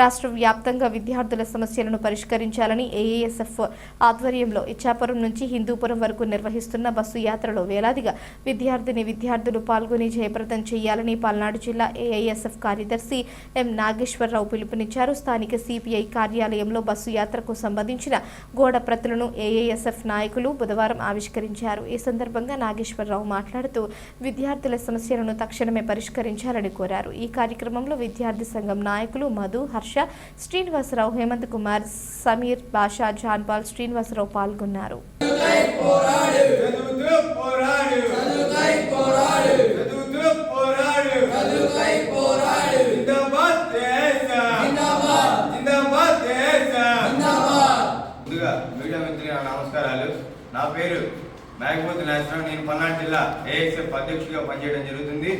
రాష్ట్ర వ్యాప్తంగా విద్యార్థుల సమస్యలను పరిష్కరించాలని ఏఏఎస్ఎఫ్ ఆధ్వర్యంలో ఇచ్చాపురం నుంచి హిందూపురం వరకు నిర్వహిస్తున్న బస్సు యాత్రలో వేలాదిగా విద్యార్థిని విద్యార్థులు పాల్గొని జయప్రదం చేయాలని పల్నాడు జిల్లా ఏఐఎస్ఎఫ్ కార్యదర్శి ఎం నాగేశ్వరరావు పిలుపునిచ్చారు. స్థానిక సిపిఐ కార్యాలయంలో బస్సు యాత్రకు సంబంధించిన గోడ ప్రతులను ఏఐఎస్ఎఫ్ నాయకులు బుధవారం ఆవిష్కరించారు. ఈ సందర్భంగా నాగేశ్వరరావు మాట్లాడుతూ విద్యార్థుల సమస్యలను తక్షణమే పరిష్కరించాలని కోరారు. ఈ కార్యక్రమంలో విద్యార్థి సంఘం నాయకులు మధు హర్ష శ్రీనివాసరావు హేమంత్ కుమార్ సమీర్ బాషా జాన్పాల్ శ్రీనివాసరావు పాల్గొన్నారు. నమస్కారాలు. నా పేరు మేఘమూర్తి నాశనం నేను పల్నాడు జిల్లా ఏఎస్ఎఫ్ అధ్యక్షుడిగా పనిచేయడం జరుగుతుంది.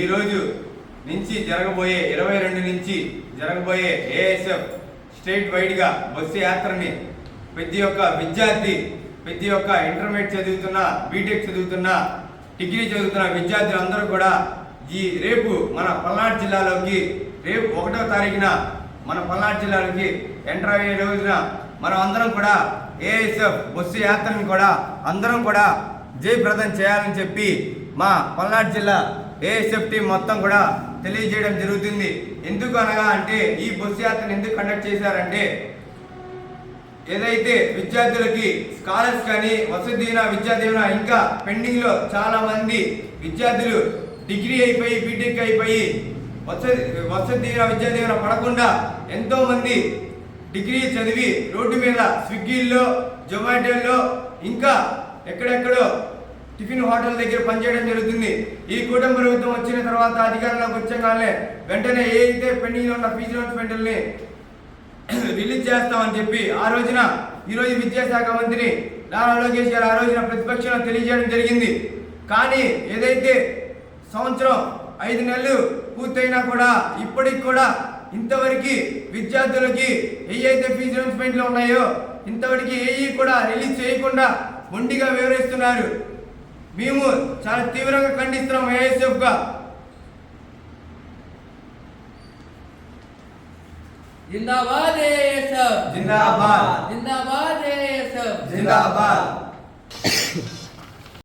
ఈరోజు నుంచి జరగబోయే ఇరవై రెండు నుంచి జరగబోయే ఏఎస్ఎఫ్ స్టేట్ వైడ్గా బస్సు యాత్రని ప్రతి ఒక్క విద్యార్థి ప్రతి ఒక్క ఇంటర్మీడియట్ చదువుతున్న బీటెక్ చదువుతున్న డిగ్రీ చదువుతున్న విద్యార్థులందరూ కూడా ఈ రేపు మన పల్నాడు జిల్లాలోకి రేపు ఒకటో తారీఖున మన పల్నాడు జిల్లాలోకి ఎంటర్ అయ్యే రోజున మనం అందరం కూడా ఏఎస్ఎఫ్ బస్సు యాత్రను కూడా అందరం కూడా జయప్రదం చేయాలని చెప్పి మా పల్నాడు జిల్లా ఏఎస్ఎఫ్ మొత్తం కూడా తెలియజేయడం జరుగుతుంది. ఎందుకు అనగా అంటే ఈ బస్సు యాత్రను ఎందుకు కండక్ట్ చేశారంటే ఏదైతే విద్యార్థులకి స్కాలర్స్ కానీ వసతిన దీవెన విద్యా ఇంకా పెండింగ్లో చాలామంది విద్యార్థులు డిగ్రీ అయిపోయి బీటెక్ అయిపోయి వసతి వసతిన దీవెన విద్యా పడకుండా ఎంతోమంది డిగ్రీ చదివి రోడ్డు మీద స్విగ్గీల్లో జొమాటోల్లో ఇంకా ఎక్కడెక్కడో టిఫిన్ హోటల్ దగ్గర పనిచేయడం జరుగుతుంది. ఈ కూటమి ప్రభుత్వం వచ్చిన తర్వాత అధికారంలోకి వచ్చగానే వెంటనే ఏ అయితే పెండింగ్ ఉన్న ఫీజు పెంటల్ని రిలీజ్ చేస్తామని చెప్పి ఆ రోజున ఈరోజు విద్యాశాఖ మంత్రి నారా లోకేష్ గారు ఆ రోజున ప్రతిపక్షంలో తెలియజేయడం జరిగింది. కానీ ఏదైతే సంవత్సరం ఐదు నెలలు పూర్తయినా కూడా ఇప్పటికి కూడా ఇంతవరకు విద్యార్థులకి ఏ అయితే ఫీజు అనౌన్స్మెంట్లు ఉన్నాయో ఇంతవరకు ఏఈ కూడా రిలీజ్ చేయకుండా మొండిగా వివరిస్తున్నారు. మేము చాలా తీవ్రంగా ఖండిస్తున్నాం ఏఎస్ఎఫ్గా. జిందాబాద్ ఏఎస్ఎఫ్. జిందాబాద్. జిందాబాద్ ఏఎస్ఎఫ్. జిందాబాద్.